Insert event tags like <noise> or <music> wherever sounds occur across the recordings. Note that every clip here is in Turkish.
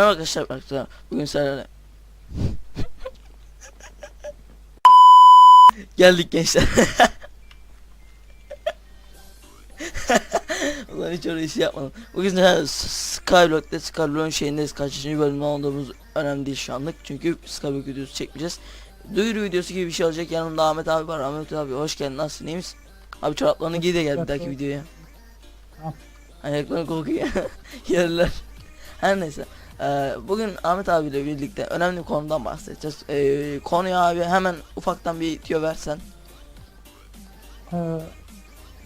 Merhaba arkadaşlar arkadaşlar. Bugün sizlerle <laughs> Geldik gençler. <laughs> Ulan hiç öyle işi yapmadım. Bugün sizlerle Skyblock'ta Skyblock'un şeyindeyiz. Kaçıncı bölümde olduğumuz önemli değil şu anlık. Çünkü Skyblock videosu çekmeyeceğiz. Duyuru videosu gibi bir şey olacak. Yanımda Ahmet abi var. Ahmet abi hoş geldin. Nasılsın iyi misin? Abi çoraplarını giy de gel bir dahaki videoya. Ayaklarını kokuyor. <laughs> Yerler. Her neyse. Ee, bugün Ahmet abiyle birlikte önemli bir konudan bahsedeceğiz. Ee, konuya abi hemen ufaktan bir tüyo versen. Ee,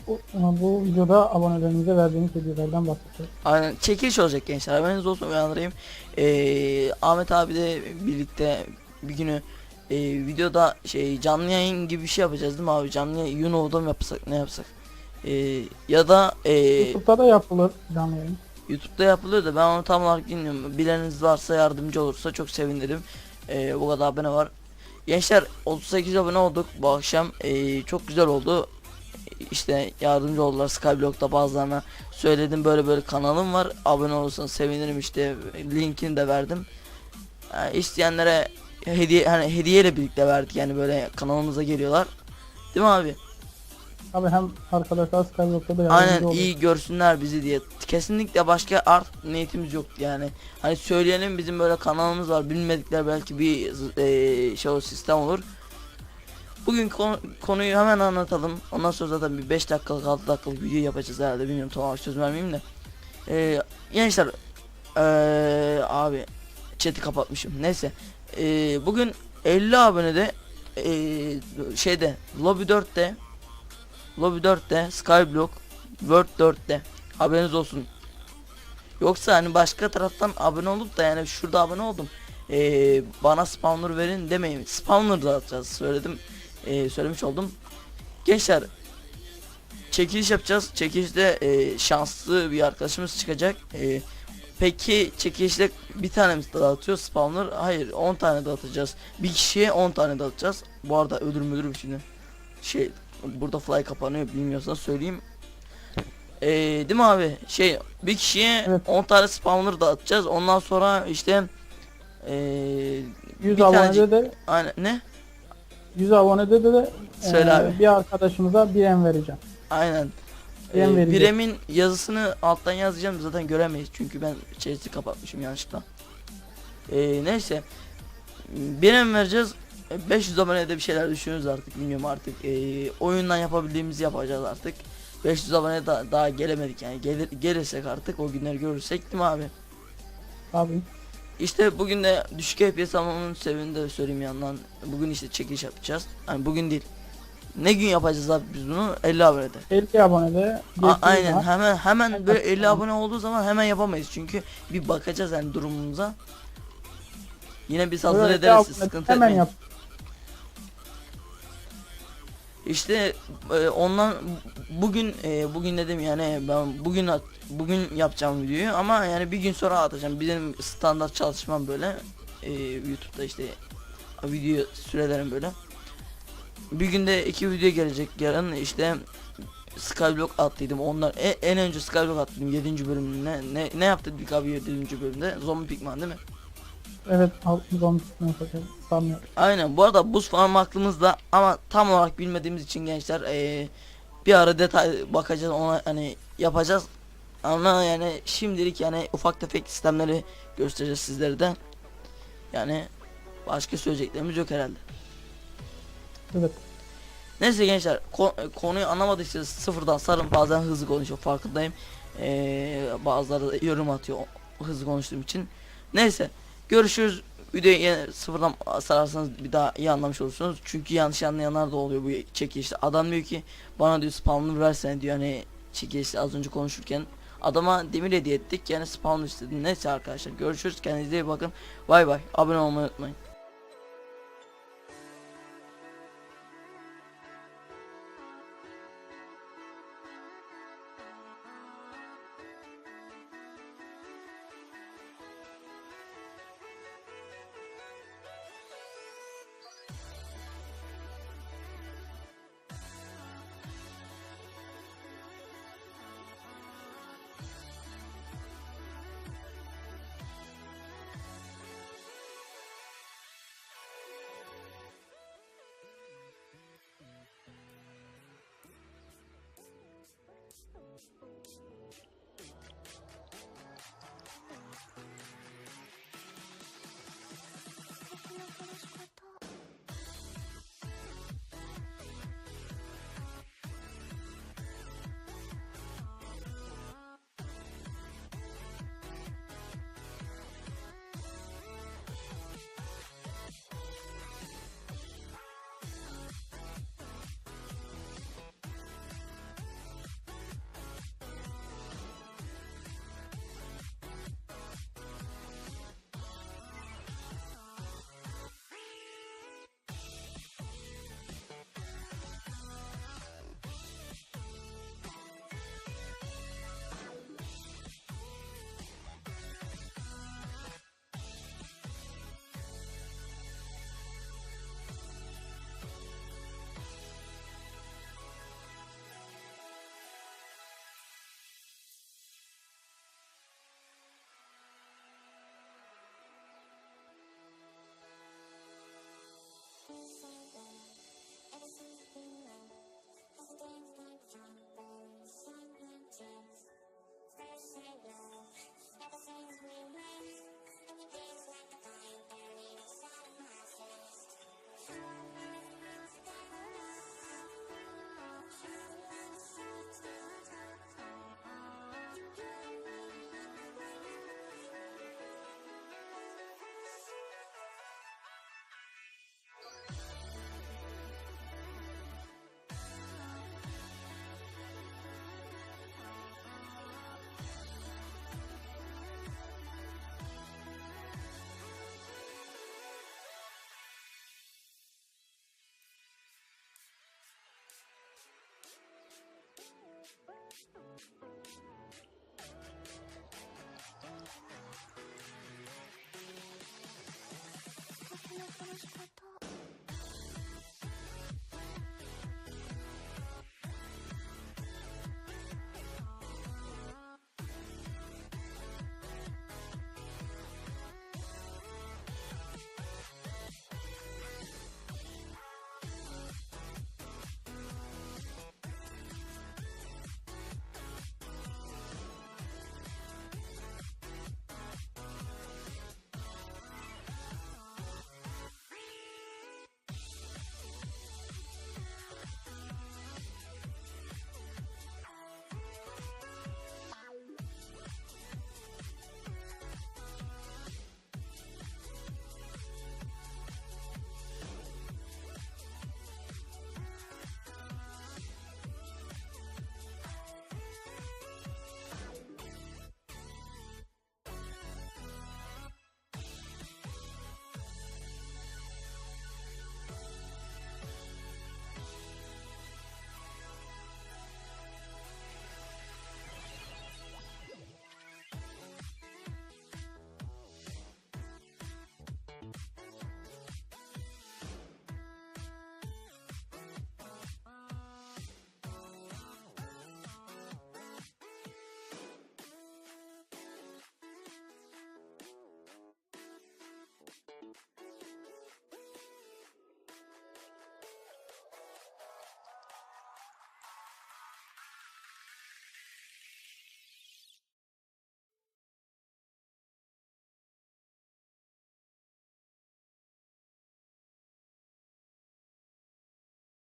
bu, bu videoda abonelerimize verdiğimiz hediyelerden bahsedeceğiz. Aynen çekiliş olacak gençler haberiniz olsun uyandırayım. Ee, Ahmet abi de birlikte bir günü e, videoda şey canlı yayın gibi bir şey yapacağız değil mi abi? Canlı yayın Yuno'da mı yapsak ne yapsak? Ee, ya da e, YouTube'da da yapılır canlı yayın. YouTube'da yapılıyor da ben onu tam olarak bilmiyorum. Bileniniz varsa yardımcı olursa çok sevinirim. Ee, bu kadar abone var. Gençler 38 abone olduk bu akşam. Ee, çok güzel oldu. İşte yardımcı oldular Skyblock'ta bazılarına söyledim böyle böyle kanalım var. Abone olursanız sevinirim işte linkini de verdim. Ee, isteyenlere hediye hani hediyeyle birlikte verdik yani böyle kanalımıza geliyorlar. Değil mi abi? Tabi hem arkadaşlar Skyblock'ta da yardımcı Aynen olur. iyi görsünler bizi diye. Kesinlikle başka art niyetimiz yok yani. Hani söyleyelim bizim böyle kanalımız var. Bilmedikler belki bir eee şey sistem olur. Bugün konu- konuyu hemen anlatalım. Ondan sonra zaten bir 5 dakikalık 6 dakikalık video yapacağız herhalde. Bilmiyorum tam olarak söz vermeyeyim de. Eee gençler eee abi chat'i kapatmışım. Neyse. Eee bugün 50 abonede eee şeyde lobby 4'te Lobby 4'te, Skyblock, Word 4'te. Haberiniz olsun. Yoksa hani başka taraftan abone olup da yani şurada abone oldum. Ee, bana spawner verin demeyin. Spawner dağıtacağız söyledim. Ee, söylemiş oldum. Gençler çekiliş yapacağız. Çekilişte e, şanslı bir arkadaşımız çıkacak. E, peki çekilişte bir tane mi dağıtıyor spawner? Hayır 10 tane dağıtacağız. Bir kişiye 10 tane dağıtacağız. Bu arada ödül müdür şimdi. Şey burada fly kapanıyor bilmiyorsan söyleyeyim. Ee, değil mi abi? Şey bir kişiye Evet. 10 tane spawner dağıtacağız. Ondan sonra işte ee, 100 bir tanecik- abonede de aynen ne? 100 abonede de, de Söyle abi. bir arkadaşımıza bir em vereceğim. Aynen. Ee, verecek. biremin yazısını alttan yazacağım zaten göremeyiz çünkü ben chat'i kapatmışım yanlışlıkla. Ee, neyse. Birem vereceğiz. E, 500 abonede bir şeyler düşünüyoruz artık bilmiyorum artık. Ee, oyundan yapabildiğimizi yapacağız artık. 500 abone da, daha gelemedik yani gelir, gelirsek artık o günleri görürsek değil mi abi? Tabi. İşte bugün de düşük FPS almamın sebebini de söyleyeyim yandan. Bugün işte çekiliş yapacağız. Yani bugün değil. Ne gün yapacağız abi biz bunu? 50 abonede. 50 abonede A- aynen var. hemen hemen böyle 50 yapalım. abone olduğu zaman hemen yapamayız çünkü bir bakacağız yani durumumuza. Yine biz hazır Böyle ederiz sıkıntı Hemen etmeyin. yap. İşte e, ondan bugün e, bugün dedim yani ben bugün at- bugün yapacağım videoyu ama yani bir gün sonra atacağım. Benim standart çalışmam böyle e, YouTube'da işte video sürelerim böyle. Bir günde iki video gelecek yarın işte Skyblock attıydım. Onlar e- en önce Skyblock attıydım 7. bölümüne. Ne ne yaptık abi 7. bölümde? Zombi Pigman değil mi? Evet altın zombi sanmıyorum. Aynen. Bu arada buz farm aklımızda ama tam olarak bilmediğimiz için gençler eee, bir ara detay bakacağız ona hani yapacağız. Ama yani şimdilik yani ufak tefek sistemleri göstereceğiz sizlere de. Yani başka söyleyeceklerimiz yok herhalde. Evet. Neyse gençler ko- konuyu anlamadıysanız sıfırdan sarın bazen hızlı konuşuyor farkındayım. Eee bazıları yorum atıyor hızlı konuştuğum için. Neyse görüşürüz. Videoyu sıfırdan sararsanız bir daha iyi anlamış olursunuz. Çünkü yanlış anlayanlar da oluyor bu çekilişte. Adam diyor ki bana diyor spamını versene diyor hani çekilişte az önce konuşurken. Adama demir hediye ettik yani spam istedi. Neyse arkadaşlar görüşürüz kendinize iyi bakın. Bay bay abone olmayı unutmayın. あたこと